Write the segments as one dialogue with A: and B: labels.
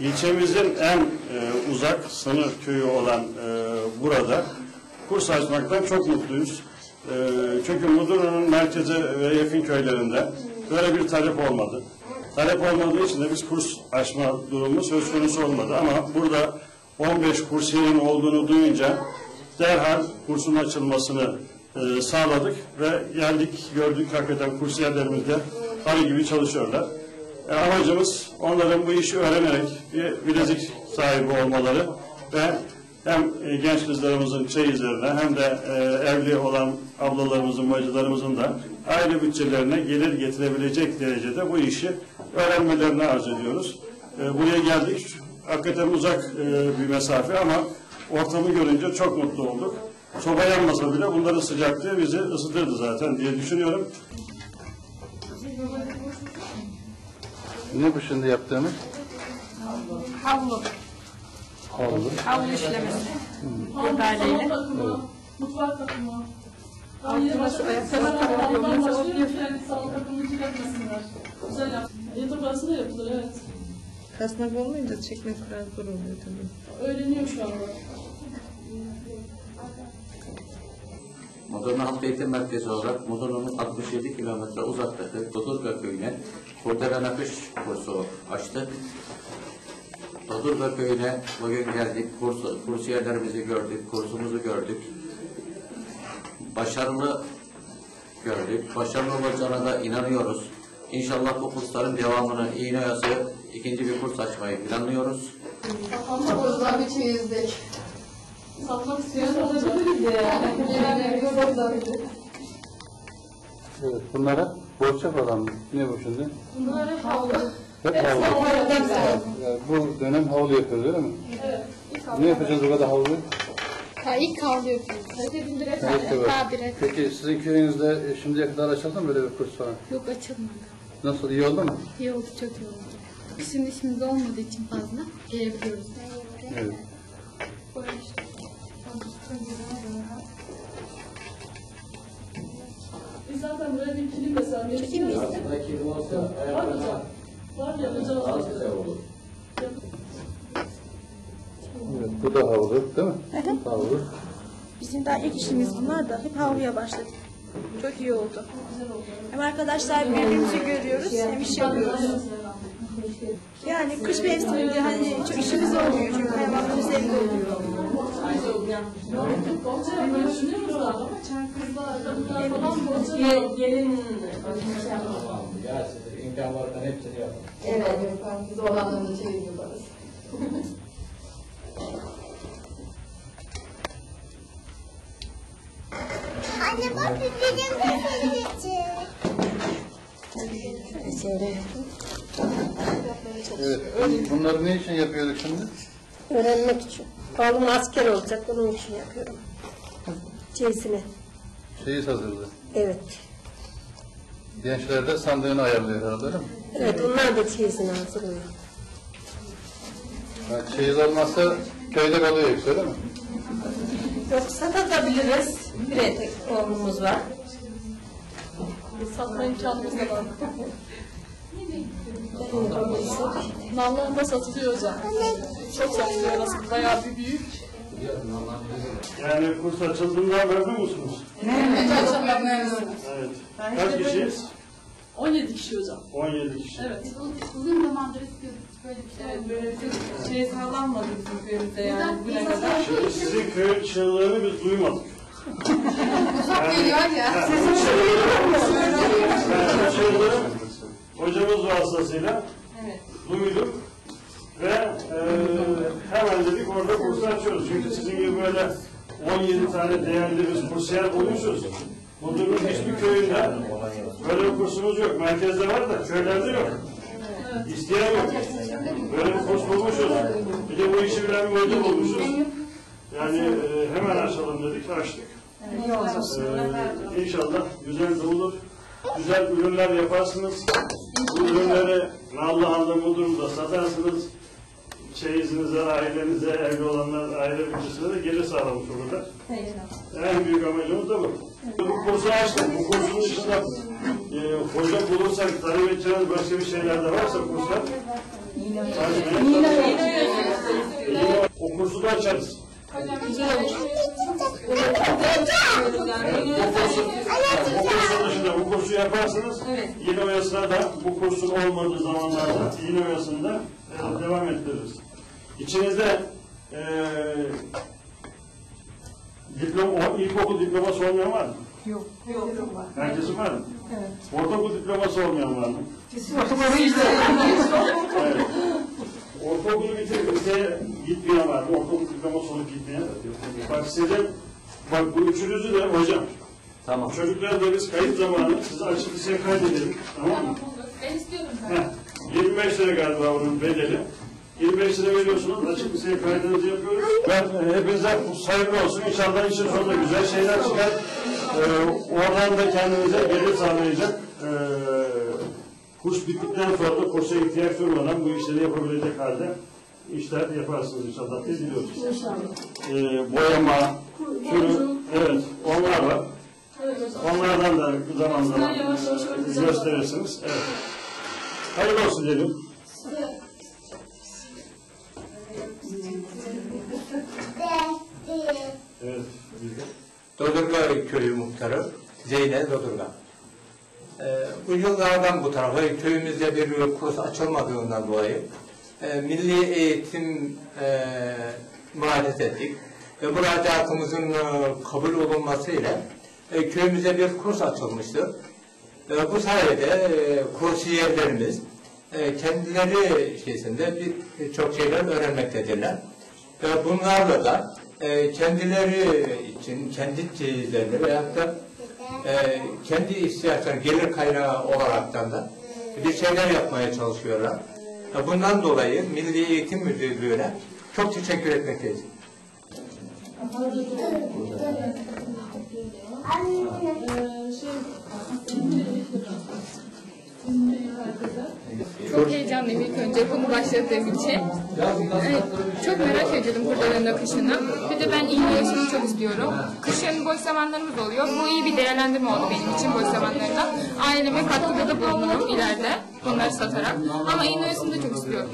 A: İlçemizin en e, uzak sınır köyü olan e, burada kurs açmaktan çok mutluyuz. E, çünkü Mudurnu'nun merkezi ve yakın köylerinde böyle bir talep olmadı. Talep olmadığı için de biz kurs açma durumu söz konusu olmadı. Ama burada 15 kursiyerin olduğunu duyunca derhal kursun açılmasını e, sağladık ve geldik gördük hakikaten kursiyerlerimiz de arı gibi çalışıyorlar. E, amacımız onların bu işi öğrenerek bir bilezik sahibi olmaları ve hem e, genç kızlarımızın çeyizlerine hem de e, evli olan ablalarımızın, bacılarımızın da aile bütçelerine gelir getirebilecek derecede bu işi öğrenmelerini arz ediyoruz. E, buraya geldik. Hakikaten uzak e, bir mesafe ama ortamı görünce çok mutlu olduk. Soba yanmasa bile bunların sıcaklığı bizi ısıtırdı zaten diye düşünüyorum.
B: Ne bu şimdi yaptığımız?
C: Havlu.
B: Havlu.
C: Havlu işlemesi. Kurdaleyle.
D: Mutfak takımı.
C: Altına şu ayakkabı takımı.
D: Salon takımını çıkartmasınlar. Güzel yap. Yatak odası da yapılır evet.
E: Kasnak olmayınca çekmek biraz zor oluyor tabii.
D: Öğreniyor şu anda.
F: Modern Halk Eğitim Merkezi olarak Modern'ın 67 kilometre uzaktaki Dodurga köyüne kurdele nakış kursu açtık. Dodurga köyüne bugün geldik, kurs, kursiyerlerimizi gördük, kursumuzu gördük. Başarılı gördük, başarılı olacağına da inanıyoruz. İnşallah bu kursların devamını İğneoyası ikinci bir kurs açmayı planlıyoruz.
G: Kızlar bir çeyizdik. Yolda
B: Evet. Bunlara borçak olan mı? Ne bu şimdi?
D: Bunlar hep havlu.
B: Hep havlu. Yani bu dönem havlu yapıyoruz öyle mi?
D: Evet.
B: Ne yapacağız bu kadar havluyu?
G: Ha ilk kaldı yapıyoruz. Hepimiz birer
B: Evet, evet.
G: Daha birer.
B: Peki sizin köyünüzde e, şimdiye kadar açıldı mı böyle bir kurs falan?
G: Yok açılmadı.
B: Nasıl iyi oldu mu?
G: İyi oldu çok iyi oldu. Şimdi işimiz olmadığı için fazla gelebiliyoruz.
B: Evet.
D: Var mı hocam? Var ya hocam.
B: evet. Bu da havlu değil mi? Havlu.
H: Bizim daha ilk işimiz bunlar da hep havluya başladık. Çok iyi oldu. Hem arkadaşlar birbirimizi görüyoruz hem iş yapıyoruz. Yani kış mevsiminde hani çok işimiz olmuyor çünkü hayvanlarımız evde oluyor.
D: Düşünüyor musun? Ama kadınlar falan borca
C: Gelin
F: İmkan varken hepsini.
G: Evet. Olanlarını çeyiz yaparız.
I: Anne bak bizim de
B: Evet. Bunları ne için yapıyorduk şimdi?
H: Öğrenmek için. Oğlum asker olacak onun için yapıyorum. Çeyizini.
B: Şeyi hazırladı.
H: Evet.
B: Gençler de sandığını ayarlıyor herhalde değil mi?
H: Evet onlar da çeyizini hazırlıyor.
B: Yani çeyiz olmazsa köyde kalıyor yoksa değil mi?
H: Yok satabiliriz. Bir etek oğlumuz var.
D: satma imkanımız da var. Nallarında satılıyor hocam. Çok satılıyor aslında. Bayağı bir büyük.
A: Yani kurs açıldığından memnun musunuz? Evet. Kaç kişiyiz?
D: 17 kişi hocam.
A: 17 kişi.
D: Evet.
G: Uzun zamandır istiyorduk böyle bir şey.
E: Evet, böyle bir şey sağlanmadı bizim köyümüzde yani bugüne kadar.
A: Şimdi sizin köyün çığlığını biz duymadık. Yani,
G: Geliyor ya.
A: yani bu hocamız vasıtasıyla duyduk ve e, hemen dedik orada kursu açıyoruz. Çünkü sizin gibi böyle 17 tane değerli biz kursiyer bulmuşuz. Mudur'un hiçbir köyünde böyle bir kursumuz yok. Merkezde var da köylerde yok. İsteyen yok. Böyle bir kurs bulmuşuz. Bir de bu işi bilen bir hoca bulmuşuz. Yani e, hemen açalım dedik, açtık. Ee, inşallah güzel de olur. Güzel ürünler yaparsınız. Bu ürünleri Nallıhan'da Mudur'da satarsınız. Çeyizinize, ailenize, evli olanlar, aile bütçesine de gelir sağlamış olurlar. En büyük amacımız da bu. Bu kursu açtık. Bu kursun dışında e, hoca bulursak, talep edeceğiniz başka bir şeyler de varsa kurslar. Yine kursu da açarız. Bu kursun dışında bu kursu yaparsınız. Yine oyasına da bu kursun olmadığı zamanlarda yine oyasında e, devam ettiririz. İçinizde e, diplom, o, ilkokul diploması olmayan var mı?
C: Yok. Yok.
A: Herkesin var mı?
C: Evet.
A: Ortaokul diploması olmayan var mı? Evet. Ortaokulu bitirip liseye gitmeyen var mı? Ortaokul diploması olup gitmeyen. Bak sizin, bak bu üçünüzü de hocam.
F: Tamam.
A: Çocuklar da biz kayıt zamanı sizi açık liseye kaydedelim. Tamam mı?
G: Ben istiyorum.
A: Heh, 25 lira galiba onun bedeli. 25 lira veriyorsunuz, açık liseye kaydınızı yapıyoruz. Ben e, hepinize hayırlı olsun. İnşallah işin sonunda güzel şeyler çıkar. Ee, oradan da kendinize gelir sağlayacak. Ee, kurs bittikten sonra da kursa ihtiyaç duymadan bu işleri yapabilecek halde işler yaparsınız inşallah diye diliyoruz. Ee, boyama, kürü, evet onlar var. Onlardan da zaman zaman e, gösterirsiniz. Evet. Hayırlı olsun diyelim. Evet.
J: Dodurga köyü muhtarı Zeynep Dodurga. Bu yıllardan bu tarafa köyümüzde bir kurs açılmadığından dolayı e, milli eğitim e, müracaat ettik. Ve müracaatımızın e, kabul olunmasıyla e, köyümüze bir kurs açılmıştır. E, bu sayede e, kursiyerlerimiz e, kendileri şeysinde bir çok şeyler öğrenmektedirler. Ve bunlarla da e, kendileri için, kendi tezlerini veyahut da e, kendi ihtiyaçları gelir kaynağı olaraktan da bir şeyler yapmaya çalışıyorlar. E, bundan dolayı Milli Eğitim Müdürlüğü'ne çok teşekkür etmekteyiz.
G: Çok heyecanlıyım ilk önce bunu başladığım için. Çok merak ediyordum kurdelerin akışını. De ben iyi yaşamı çok istiyorum. Kışın boş zamanlarımız oluyor. Bu iyi bir değerlendirme oldu benim için boş zamanlarında. Aileme katkıda da bulunurum ileride bunları satarak. Ama iğne da çok istiyorum.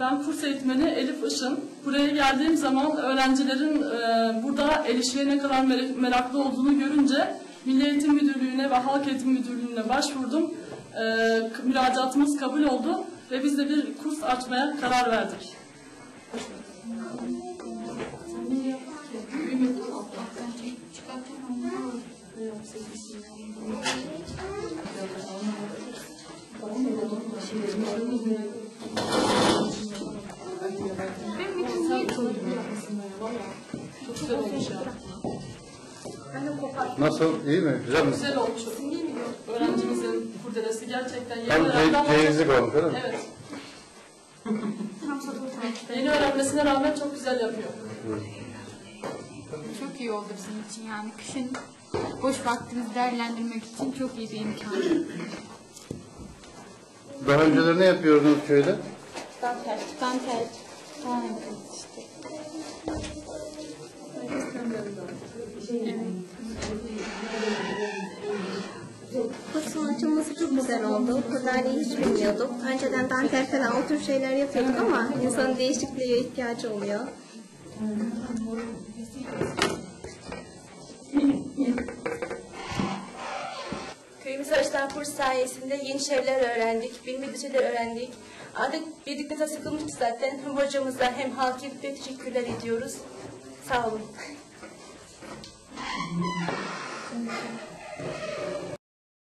D: Ben kurs eğitmeni Elif Işın. Buraya geldiğim zaman öğrencilerin e, burada el ne kadar mer- meraklı olduğunu görünce Milli Eğitim Müdürlüğü'ne ve Halk Eğitim Müdürlüğü'ne başvurdum. E, müracaatımız kabul oldu ve biz de bir kurs açmaya karar verdik.
B: Nasıl? İyi mi? Güzel mi?
D: Güzel olmuş. Öğrencimizin kurdelesi gerçekten yeni
B: Tam cevizlik olmuş öyle mi?
D: Evet. Öğrenmesine rağmen çok güzel yapıyor.
G: Çok iyi oldu bizim için yani kışın boş vaktimizi değerlendirmek için çok iyi bir imkan.
B: Daha önceleri ne yapıyordunuz köyde?
H: Dantel. Dantel. Yapıyoruz işte.
I: Kursun açılması çok güzel oldu. O hiç bilmiyorduk. Önceden dantel falan o tür şeyler yapıyorduk ama insanın değişikliğe ihtiyacı oluyor.
H: Köyümüze açılan kurs sayesinde yeni şeyler öğrendik, bilmediğimiz şeyler öğrendik. Artık birlikte sıkılmıştık zaten. Hem hocamıza hem halkı teşekkürler ediyoruz. Sağ olun.